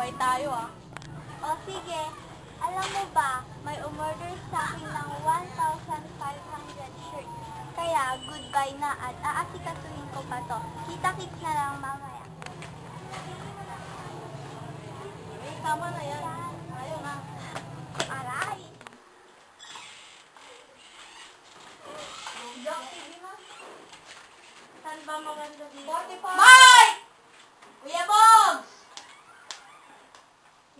O sige, alam mo ba, may umorder sa akin ng 1,500 shirt. Kaya, goodbye na at aasikasuhin ko pa to. Kita-kits na lang mamaya. Eh, tama na yan. Ayaw na. Aray! Saan ba maganda dito? 45. Mike! Kuya Bogs!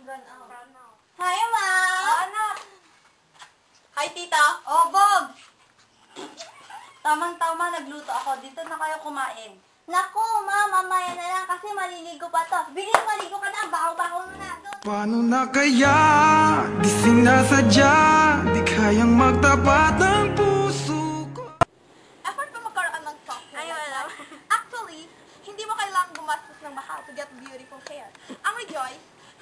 Run out. Hi, Ma! anak! Hi, tita! Oh, Bogs! Tamang-tama, nagluto ako. Dito na kayo kumain. Naku, Ma, mamaya na lang kasi maliligo pa to. Bilis, maligo ka na. Baho-baho mo na. Doon. Paano na kaya? Di sinasadya Di kayang magtapat ng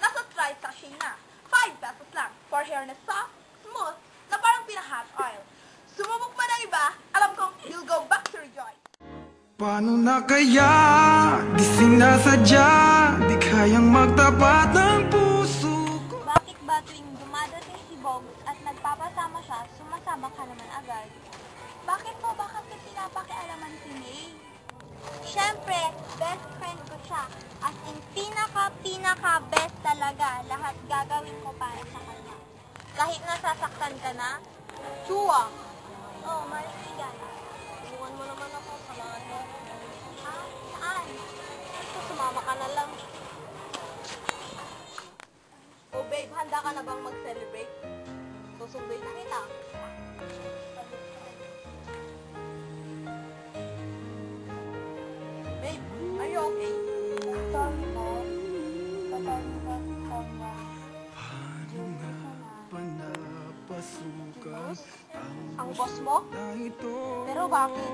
nasa try sachet na. 5 pesos lang. For hair na soft, smooth, na parang pinahot oil. Sumubok man ang iba, alam kong you'll go back to Rejoice. Paano na kaya? Di sinasadya Di kayang magtapat ng puso ko Bakit ba tuwing dumadating si Bogus at nagpapasama siya, sumasama ka naman agad? Bakit mo ba kasi pinapakialaman si May? Siyempre, best friend ko siya. As in, pinaka-pinaka-best talaga. Lahat gagawin ko para sa kanya. Kahit nasasaktan ka na, chua. Oh, marikigan. Iwan mo naman ako, samahan mo. Ah, saan? Ang boss mo? Pero bakit?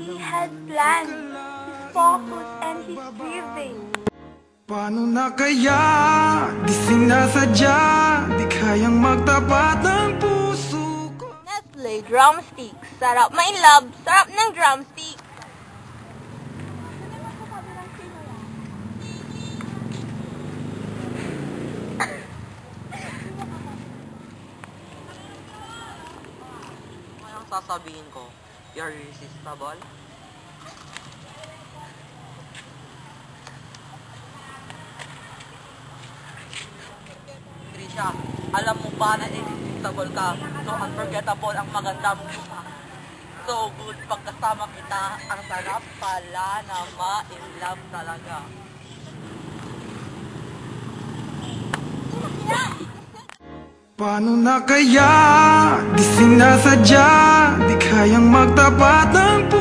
He had plans. His focus and his breathing. Paano na kaya? Di sinasadya Di kayang magtapat ng puso ko Nestle drumstick. Sarap ma in love. Sarap ng drumstick. Sasabihin ko? You're irresistible? Trisha, alam mo ba na irresistible ka? So unforgettable ang maganda mukha. So good pagkasama kita, ang sarap pala na ma-in love talaga. Paano na kaya? Di sinasadya Di kayang magtapat ng puso